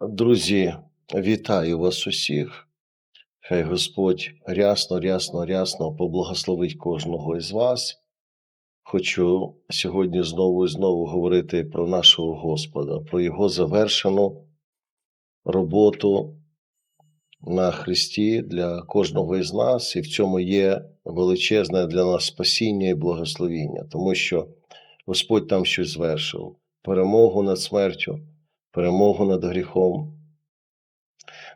Друзі, вітаю вас усіх. Хай Господь рясно, рясно, рясно поблагословить кожного із вас. Хочу сьогодні знову і знову говорити про нашого Господа, про Його завершену роботу на Христі для кожного із нас, і в цьому є величезне для нас спасіння і благословіння, тому що Господь там щось звершив перемогу над смертю, перемогу над гріхом,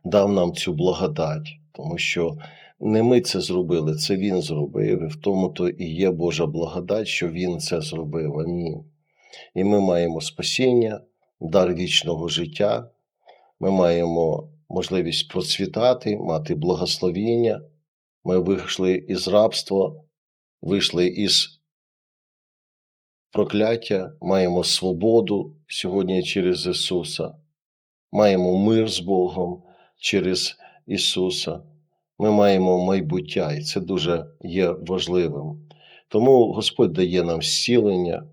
дав нам цю благодать, тому що не ми це зробили, це Він зробив, і в тому то і є Божа благодать, що Він це зробив. Амінь. І ми маємо спасіння, дар вічного життя, ми маємо можливість процвітати, мати благословіння. Ми вийшли із рабства, вийшли із прокляття, маємо свободу сьогодні через Ісуса, маємо мир з Богом через Ісуса. Ми маємо майбуття, і це дуже є важливим. Тому Господь дає нам зцілення,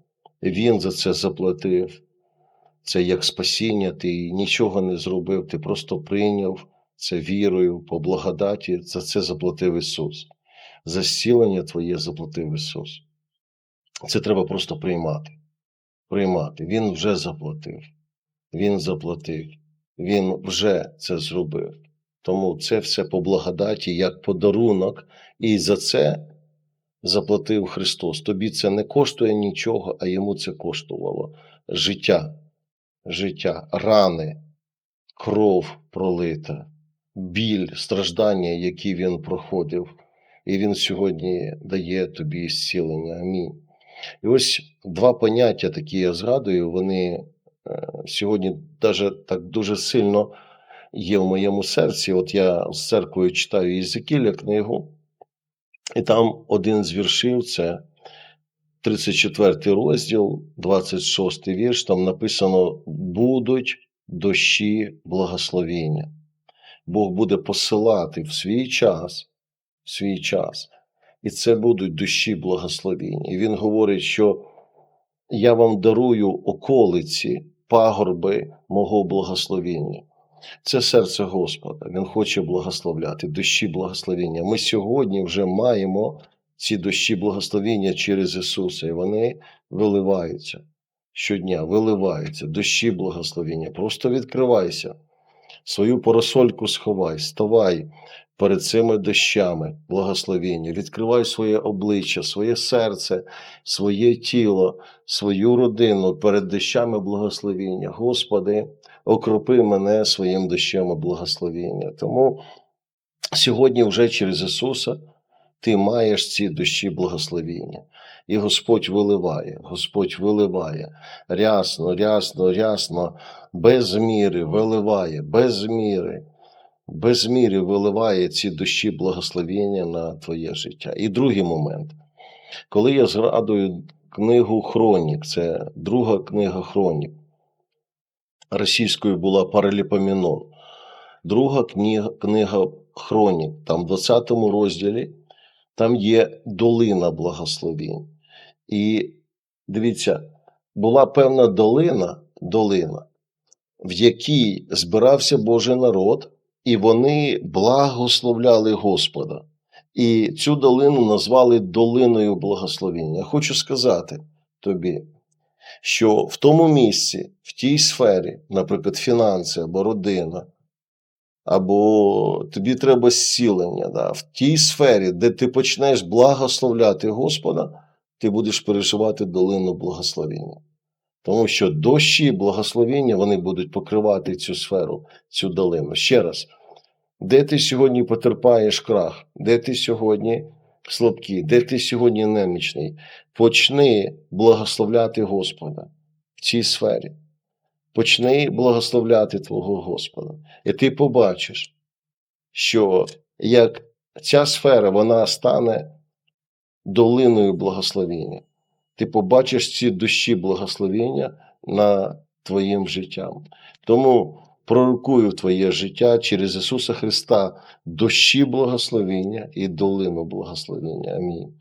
Він за це заплатив. Це як спасіння, ти нічого не зробив, ти просто прийняв це вірою, по благодаті, за це заплатив Ісус. За зцілення Твоє заплатив Ісус. Це треба просто приймати. Приймати. Він вже заплатив. Він заплатив. Він вже це зробив. Тому це все по благодаті, як подарунок, і за це заплатив Христос. Тобі це не коштує нічого, а йому це коштувало життя, життя, рани, кров пролита, біль, страждання, які він проходив. І він сьогодні дає тобі зцілення. Амінь. І ось два поняття, такі я згадую, вони е, сьогодні навіть так дуже сильно є в моєму серці. От я з церквою читаю Єзекіля книгу, і там один з віршів це 34 розділ, 26 вірш, там написано: будуть дощі благословіння. Бог буде посилати в свій час, в свій час. І це будуть душі благословіння. І він говорить, що я вам дарую околиці, пагорби мого благословіння. Це серце Господа. Він хоче благословляти, дощі благословіння. Ми сьогодні вже маємо ці дощі благословіння через Ісуса, і вони виливаються щодня, виливаються, дощі благословіння. Просто відкривайся, свою парасольку сховай, ставай перед цими дощами благословіння, відкривай своє обличчя, своє серце, своє тіло, свою родину перед дощами благословіння. Господи, окропи мене своїм дощем благословіння. Тому сьогодні, вже через Ісуса, ти маєш ці дощі благословіння. І Господь виливає, Господь виливає рясно, рясно, рясно, без міри виливає, без міри, без міри виливає ці дощі благословіння на твоє життя. І другий момент, коли я згадую книгу Хронік, це друга книга Хронік, російською була Параліпоменон. Друга книга, книга Хронік, там в 20 розділі, там є долина благословінь. І дивіться, була певна долина, долина, в якій збирався Божий народ, і вони благословляли Господа. І цю долину назвали долиною благословіння. Я хочу сказати тобі, що в тому місці, в тій сфері, наприклад, фінанси або родина, або тобі треба зцілення, да, в тій сфері, де ти почнеш благословляти Господа, ти будеш переживати долину благословіння. Тому що дощі благословіння вони будуть покривати цю сферу, цю долину. Ще раз, де ти сьогодні потерпаєш крах, де ти сьогодні слабкий, де ти сьогодні немічний, почни благословляти Господа в цій сфері. Почни благословляти Твого Господа. І ти побачиш, що як ця сфера вона стане долиною благословіння. Ти побачиш ці душі благословіння на твоїм життям. Тому пророкую твоє життя через Ісуса Христа дощі благословення і долину благословення. Амінь.